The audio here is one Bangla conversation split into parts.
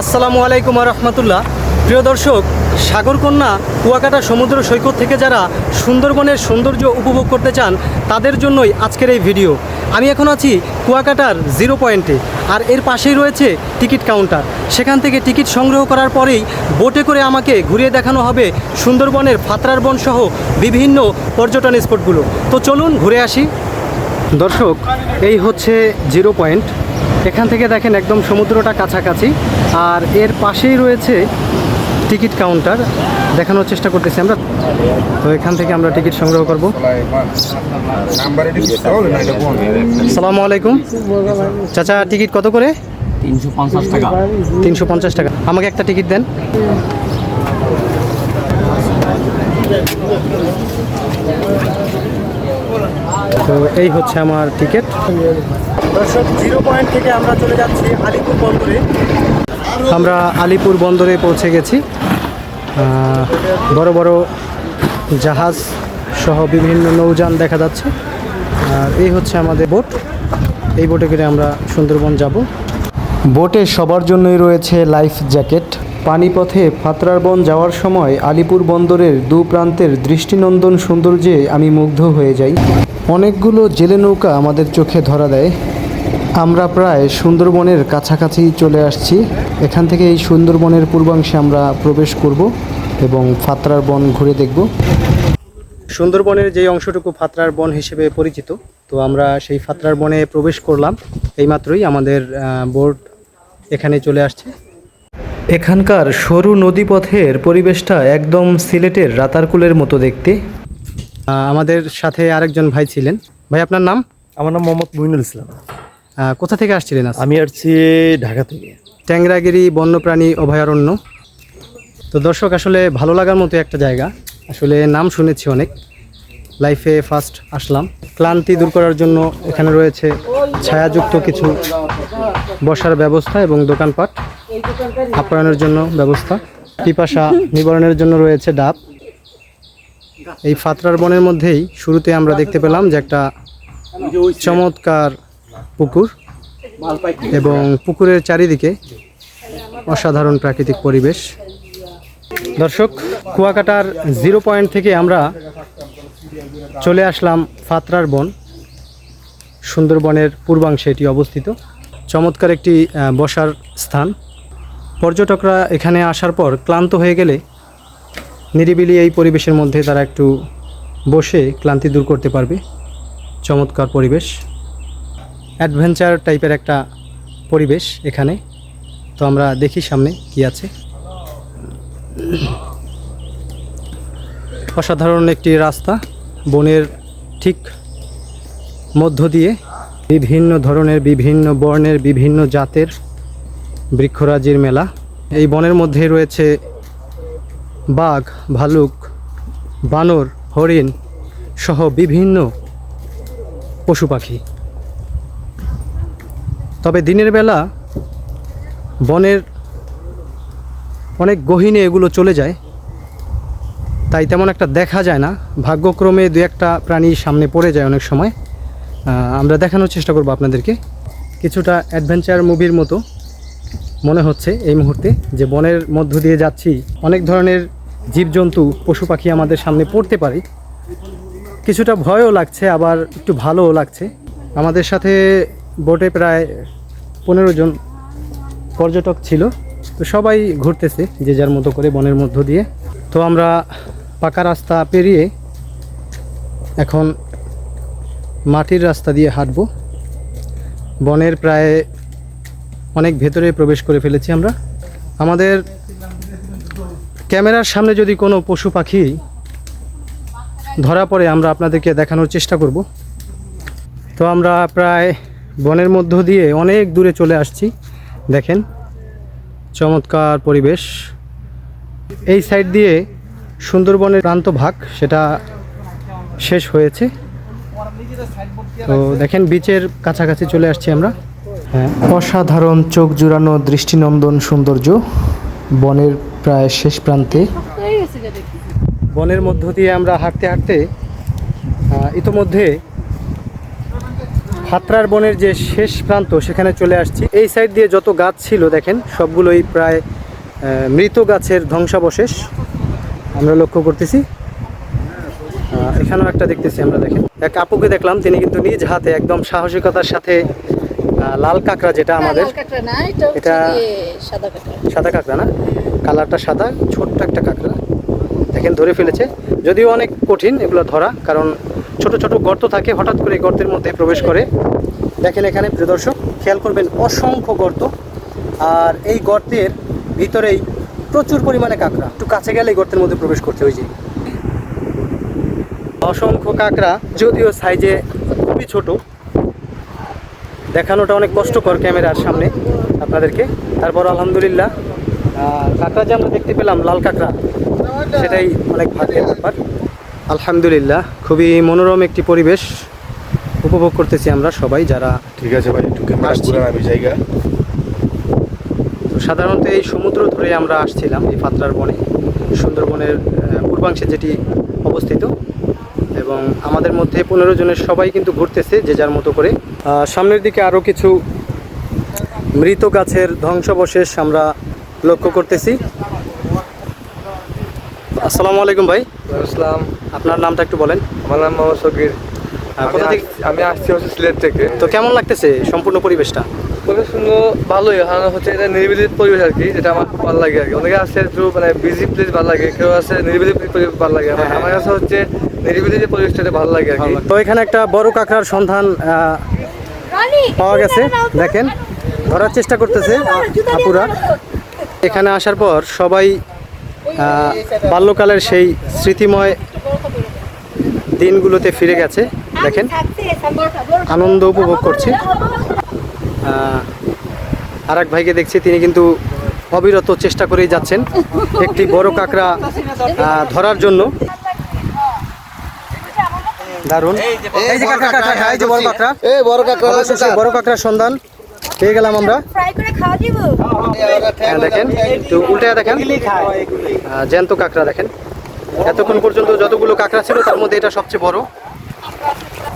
আসসালামু আলাইকুম রহমতুল্লাহ। প্রিয় দর্শক, সাগরকন্যা কুয়াকাটা সমুদ্র সৈকত থেকে যারা সুন্দরবনের সৌন্দর্য উপভোগ করতে চান, তাদের জন্যই আজকের এই ভিডিও। আমি এখন আছি কুয়াকাটার জিরো পয়েন্টে, আর এর পাশেই রয়েছে টিকিট কাউন্টার। সেখান থেকে টিকিট সংগ্রহ করার পরেই বোটে করে আমাকে ঘুরিয়ে দেখানো হবে সুন্দরবনের ফাতরার বন সহ বিভিন্ন পর্যটন স্পটগুলো। তো চলুন ঘুরে আসি। দর্শক, এই হচ্ছে জিরো পয়েন্ট। এখান থেকে দেখেন একদম সমুদ্রটা কাছাকাছি। আর এর পাশেই রয়েছে টিকিট কাউন্টার। দেখানোর চেষ্টা করতেছি আমরা। তো এখান থেকে আমরা টিকিট সংগ্রহ করব। সালামু আলাইকুম। চাচা টিকিট কত করে? তিনশো পঞ্চাশ টাকা। তিনশো পঞ্চাশ টাকা। আমাকে একটা টিকিট দেন। তো এই হচ্ছে আমার টিকিট। দর্শক, জিরো পয়েন্ট থেকে আমরা চলে যাচ্ছি আলিপুর বন্দরে। আমরা আলিপুর বন্দরে পৌঁছে গেছি। বড় বড় জাহাজ সহ বিভিন্ন নৌযান দেখা যাচ্ছে। আর এই হচ্ছে আমাদের বোট। এই বোটে করে আমরা সুন্দরবন যাব। বোটে সবার জন্যই রয়েছে লাইফ জ্যাকেট। পানিপথে ফাতরার বন যাওয়ার সময় আলিপুর বন্দরের দু প্রান্তের দৃষ্টিনন্দন সৌন্দর্যে আমি মুগ্ধ হয়ে যাই। অনেকগুলো জেলে নৌকা আমাদের চোখে ধরা দেয়। আমরা প্রায় সুন্দরবনের কাছাকাছি চলে আসছি। এখান থেকে এই সুন্দরবনের পূর্বাংশে আমরা প্রবেশ করব এবং ফাতরার বন ঘুরে দেখব। সুন্দরবনের যে অংশটুকু ফাতরার বন হিসেবে পরিচিত, তো আমরা সেই ফাতরার বনে প্রবেশ করলাম। এইমাত্রই আমাদের বোর্ড এখানে চলে আসছে। এখানকার সরু নদীপথের পরিবেশটা একদম সিলেটের রাতারকুলের মতো দেখতে। আমাদের সাথে আরেকজন ভাই ছিলেন। ভাই, আপনার নাম? আমার নাম মোহাম্মদ মুইনুল ইসলাম। কোথা থেকে আসছিলেন আমি আসছি ঢাকা থেকে। ট্যাংরাগিরি বন্যপ্রাণী অভয়ারণ্য। তো দর্শক আসলে ভালো লাগার মতো একটা জায়গা। আসলে নাম শুনেছি অনেক। লাইফে ফার্স্ট আসলাম। ক্লান্তি দূর করার জন্য এখানে রয়েছে ছায়াযুক্ত কিছু বসার ব্যবস্থা এবং দোকানপাট। আপ্যায়নের জন্য ব্যবস্থা। পিপাসা নিবারণের জন্য রয়েছে ডাব। এই ফাতরার বনের মধ্যেই শুরুতে আমরা দেখতে পেলাম যে একটা চমৎকার পুকুর এবং পুকুরের চারিদিকে অসাধারণ প্রাকৃতিক পরিবেশ। দর্শক, কুয়াকাটার জিরো পয়েন্ট থেকে আমরা চলে আসলাম ফাতরার বন। সুন্দরবনের পূর্বাংশে এটি অবস্থিত। চমৎকার একটি বসার স্থান। পর্যটকরা এখানে আসার পর ক্লান্ত হয়ে গেলে নিরিবিলি এই পরিবেশের মধ্যে তারা একটু বসে ক্লান্তি দূর করতে পারবে। চমৎকার পরিবেশ। অ্যাডভেঞ্চার টাইপের একটা পরিবেশ এখানে। তো আমরা দেখি সামনে কি আছে। অসাধারণ একটি রাস্তা, বনের ঠিক মধ্য দিয়ে বিভিন্ন ধরনের, বিভিন্ন বর্ণের, বিভিন্ন জাতের বৃক্ষরাজির মেলা। এই বনের মধ্যে রয়েছে বাঘ, ভালুক, বানর, হরিণ সহ বিভিন্ন পশু পাখি। তবে দিনের বেলা বনের অনেক গহীনে এগুলো চলে যায়। তাই তেমন একটা দেখা যায় না। ভাগ্যক্রমে দু একটা প্রাণী সামনে পড়ে যায় অনেক সময়। আমরা দেখানোর চেষ্টা করব আপনাদেরকে। কিছুটা অ্যাডভেঞ্চার মুভির মতো মনে হচ্ছে এই মুহূর্তে যে বনের মধ্য দিয়ে যাচ্ছি। অনেক ধরনের জীবজন্তু, পশু পাখি আমাদের সামনে পড়তে পারে। কিছুটা ভয়ও লাগছে, আবার একটু ভালোও লাগছে। আমাদের সাথে বোটে প্রায় পনেরো জন পর্যটক ছিল। তো সবাই ঘুরতেছে যে যার মতো করে বনের মধ্য দিয়ে। তো আমরা পাকা রাস্তা পেরিয়ে এখন মাটির রাস্তা দিয়ে হাঁটবো। বনের প্রায় অনেক ভেতরে প্রবেশ করে ফেলেছি আমরা। আমাদের ক্যামেরার সামনে যদি কোনো পশু পাখি ধরা পড়ে, আমরা আপনাদেরকে দেখানোর চেষ্টা করব। তো আমরা প্রায় বনের মধ্য দিয়ে অনেক দূরে চলে আসছি। দেখেন চমৎকার পরিবেশ। এই সাইড দিয়ে সুন্দরবনের প্রান্ত ভাগ সেটা শেষ হয়েছে। তো দেখেন বিচের কাছাকাছি চলে আসছি আমরা। হ্যাঁ। অসাধারণ চোখ জুড়ানো দৃষ্টিনন্দন সৌন্দর্য বনের প্রায় শেষ প্রান্তে। বনের মধ্য দিয়ে আমরা হাঁটতে হাঁটতে ইতোমধ্যে খাতরার বনের যে শেষ প্রান্ত সেখানে চলে আসছি। এই সাইড দিয়ে যত গাছ ছিল দেখেন সবগুলোই প্রায় মৃত গাছের ধ্বংসাবশেষ। আমরা লক্ষ্য করতেছি। এখানেও একটা দেখতেছি আমরা দেখেন। এক আপুকে দেখলাম তিনি কিন্তু নিজ হাতে একদম সাহসিকতার সাথে লাল কাঁকড়া যেটা আমাদের কাঁকড়া না এটা সাদা কাঁকড়া না? কালারটা সাদা ছোট্ট একটা কাঁকড়া। দেখেন ধরে ফেলেছে। যদিও অনেক কঠিন এগুলো ধরা কারণ ছোট ছোট গর্ত থাকে, হঠাৎ করে গর্তের মধ্যে প্রবেশ করে। দেখেন এখানে, প্রিয় দর্শক, খেয়াল করবেন, অসংখ্য গর্ত। আর এই গর্তের ভিতরেই প্রচুর পরিমাণে কাঁকড়া। একটু কাছে গেলে গর্তের মধ্যে প্রবেশ করতে ওই যে। অসংখ্য কাঁকড়া, যদিও সাইজে খুবই ছোট। দেখানোটা অনেক কষ্টকর ক্যামেরার সামনে আপনাদেরকে। তারপর আলহামদুলিল্লাহ কাঁকড়া যে আমরা দেখতে পেলাম, লাল কাঁকড়া, সেটাই অনেক ভাগ্যের ব্যাপার। আলহামদুলিল্লাহ খুবই মনোরম একটি পরিবেশ উপভোগ করতেছি আমরা সবাই যারা ঠিক আছে ভাই একটু আমি জায়গা। তো সাধারণত এই সমুদ্র ধরে আমরা আসছিলাম এই পাত্রার বনে সুন্দরবনের পূর্বাংশে যেটি অবস্থিত। এবং আমাদের মধ্যে পনেরো জনের সবাই কিন্তু ঘুরতেছে যে যার মতো করে। সামনের দিকে আরও কিছু মৃত গাছের ধ্বংসাবশেষ আমরা লক্ষ্য করতেছি। আসসালামু আলাইকুম ভাই। আসসালাম। আপনার নামটা একটু বলেন। আমার নাম মোহাম্মদ সকির। আমি কোথা থেকে আমি আসছি হচ্ছে সিলেট থেকে। তো কেমন লাগতেছে সম্পূর্ণ পরিবেশটা? পরিবেশ সুন্দর ভালোই। কারণ হচ্ছে এটা নিরিবিলি পরিবেশ আর কি যেটা আমার খুব ভালো লাগে আর কি। অনেকে আছে একটু মানে বিজি প্লেস ভালো লাগে কেউ আছে নিরিবিলি পরিবেশ ভালো লাগে। আমার হ্যাঁ, আমার কাছে হচ্ছে নিরিবিলি যে পরিবেশটা ভালো লাগে আর কি। তো এখানে একটা বড় কাঁকড়ার সন্ধান পাওয়া গেছে। দেখেন ধরার চেষ্টা করতেছে আপুরা। এখানে আসার পর সবাই বাল্যকালের সেই স্মৃতিময় দিনগুলোতে ফিরে গেছে দেখেন। আনন্দ উপভোগ করছে। আর এক ভাইকে দেখছি তিনি কিন্তু অবিরত চেষ্টা করেই যাচ্ছেন একটি বড় কাঁকড়া ধরার জন্য। দারুণ। এই যে কাঁকড়া কাঁকড়া এই যে বড় কাঁকড়া। এই বড় কাকা অবশেষে বড় কাঁকড়ার সন্ধান পেয়ে গেলাম আমরা। ফ্রাই করে খাওয়া দিব। হ্যাঁ, দেখেন একটু উল্টে দেখেন। জ্যান্ত কাঁকড়া দেখেন। এতক্ষণ পর্যন্ত যতগুলো কাঁকড়া ছিল তার মধ্যে এটা সবচেয়ে বড়।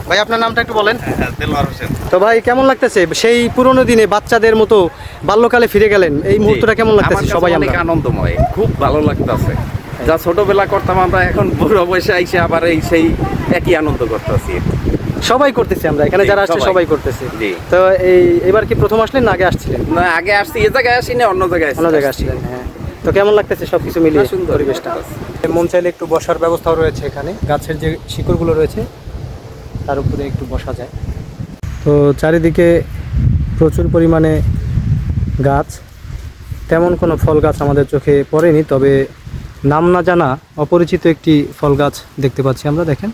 ভাই আপনার নামটা একটু বলেন। তো ভাই কেমন লাগতেছে? সেই পুরোনো দিনে বাচ্চাদের মতো বাল্যকালে ফিরে গেলেন এই মুহূর্তটা কেমন লাগতেছে সবাই অনেক আনন্দময় খুব ভালো লাগতেছে। যা ছোটবেলা করতাম আমরা এখন বুড়ো বয়সে আইসে আবার এই সেই একই আনন্দ করতেছি। সবাই করতেছি আমরা এখানে যারা আসছে সবাই। করতেছি। তো এই এবার কি প্রথম আসলেন না আগে আসছিলেন? না আগে আসছি এ জায়গায় আসি না অন্য জায়গায় অন্য জায়গায় আসছিলেন হ্যাঁ। তো কেমন লাগতেছে সবকিছু মিলিয়ে না, পরিবেশটা? মন চাইলে একটু বসার ব্যবস্থাও রয়েছে এখানে। গাছের যে শিকড়গুলো রয়েছে তার উপরে একটু বসা যায়। তো চারিদিকে প্রচুর পরিমাণে গাছ। তেমন কোনো ফল গাছ আমাদের চোখে পড়েনি তবে নাম না জানা অপরিচিত একটি ফল গাছ দেখতে পাচ্ছি আমরা দেখেন।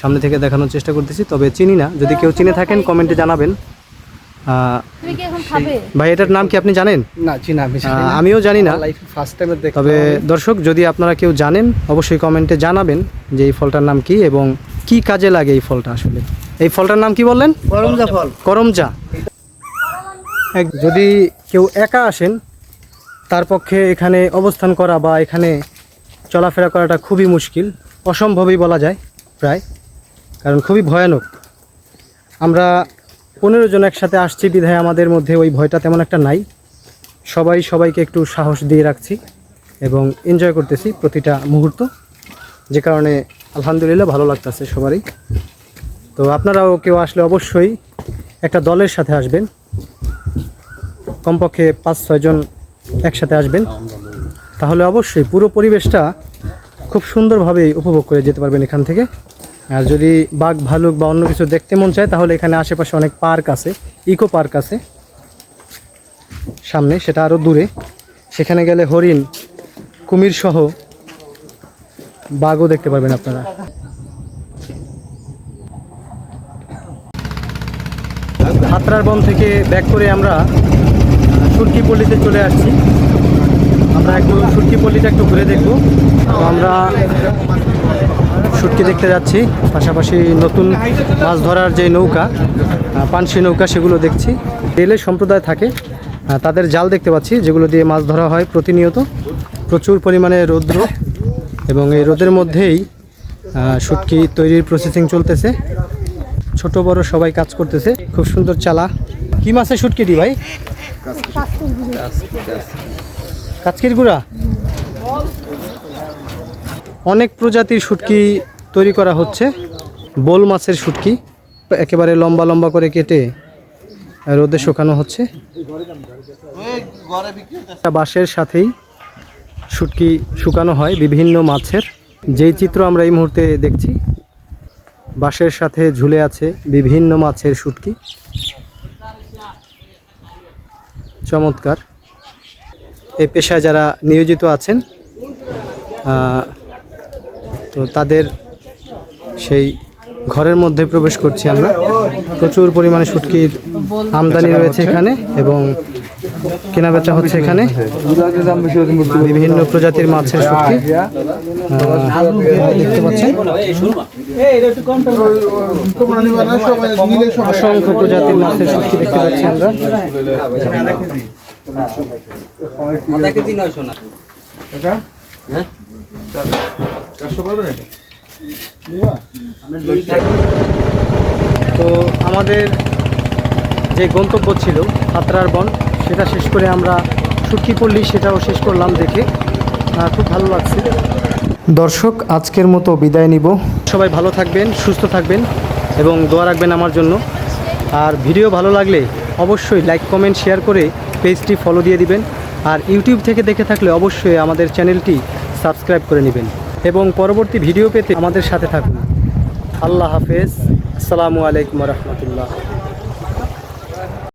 সামনে থেকে দেখানোর চেষ্টা করতেছি তবে চিনি না। যদি কেউ চিনে থাকেন কমেন্টে জানাবেন। ভাই এটার নাম কি আপনি জানেন? না চিনা আমি আমিও জানি না। লাইফ ফার্স্ট টাইমে তবে দর্শক যদি আপনারা কেউ জানেন অবশ্যই কমেন্টে জানাবেন যে এই ফলটার নাম কি এবং কি কাজে লাগে এই ফলটা আসলে। এই ফলটার নাম কি বললেন? করমজা ফল। করমজা। যদি কেউ একা আসেন তার পক্ষে এখানে অবস্থান করা বা এখানে চলাফেরা করাটা খুবই মুশকিল অসম্ভবই বলা যায় প্রায়। কারণ খুবই ভয়ানক। আমরা পনেরো জন একসাথে আসছি, বিধায় আমাদের মধ্যে ওই ভয়টা তেমন একটা নাই। সবাই, সবাইকে একটু সাহস দিয়ে রাখছি এবং এনজয় করতেছি প্রতিটা মুহূর্ত। যে কারণে আলহামদুলিল্লাহ ভালো লাগতেছে সবারই। তো আপনারাও কেউ আসলে অবশ্যই একটা দলের সাথে আসবেন। কমপক্ষে পাঁচ ছয়জন একসাথে আসবেন। তাহলে অবশ্যই পুরো পরিবেশটা খুব সুন্দরভাবে উপভোগ করে যেতে পারবেন এখান থেকে। আর যদি বাঘ, ভালুক বা অন্য কিছু দেখতে মন চায়, তাহলে এখানে আশেপাশে অনেক পার্ক আছে, ইকো পার্ক আছে। সামনে, সেটা আরও দূরে। সেখানে গেলে হরিণ, কুমির সহ বাঘও দেখতে পারবেন আপনারা। হাতরার বন থেকে ব্যাক করে আমরা সুরকি পল্লীতে চলে আসছি। আমরা একটু সুরকি পল্লীটা একটু ঘুরে দেখব। আমরা সুটকি দেখতে যাচ্ছি পাশাপাশি নতুন মাছ ধরার যে নৌকা পানসি নৌকা সেগুলো দেখছি। রেলে সম্প্রদায় থাকে তাদের জাল দেখতে পাচ্ছি যেগুলো দিয়ে মাছ ধরা হয় প্রতিনিয়ত। প্রচুর পরিমাণে রৌদ্র এবং এই রোদের মধ্যেই শুটকি তৈরির প্রসেসিং চলতেছে। ছোট বড় সবাই কাজ করতেছে খুব সুন্দর চালা। কি মাছের শুটকিটি ভাই? কাচকির গুড়া? অনেক প্রজাতির শুটকি তৈরি করা হচ্ছে। বোল মাছের শুটকি, একেবারে লম্বা লম্বা করে কেটে রোদে শুকানো হচ্ছে। বাঁশের সাথেই শুটকি শুকানো হয় বিভিন্ন মাছের। যেই চিত্র আমরা এই মুহূর্তে দেখছি, বাঁশের সাথে ঝুলে আছে বিভিন্ন মাছের শুটকি। চমৎকার। এই পেশায় যারা নিয়োজিত আছেন তো তাদের সেই ঘরের মধ্যে প্রবেশ করছি আমরা। প্রচুর পরিমাণে শুটকির আমদানি রয়েছে এখানে এবং কেনাবেচা হচ্ছে এখানে। বিভিন্ন প্রজাতির মাছের শুটকি। দেখতে পাচ্ছেন। অসংখ্য প্রজাতির মাছের শুটকি দেখতে পাচ্ছি আমরা। তো আমাদের যে গন্তব্য ছিল পাত্রার বন সেটা শেষ করে আমরা সুটকি পল্লী সেটাও শেষ করলাম দেখে। খুব ভালো লাগছে। দর্শক আজকের মতো বিদায় নিব। সবাই ভালো থাকবেন সুস্থ থাকবেন এবং দোয়া রাখবেন আমার জন্য। আর ভিডিও ভালো লাগলে অবশ্যই লাইক কমেন্ট শেয়ার করে পেজটি ফলো দিয়ে দিবেন। আর ইউটিউব থেকে দেখে থাকলে অবশ্যই আমাদের চ্যানেলটি সাবস্ক্রাইব করে নেবেন এবং পরবর্তী ভিডিও পেতে আমাদের সাথে থাকুন। আল্লাহ হাফেজ। আসসালামু আলাইকুম রহমতুল্লাহ।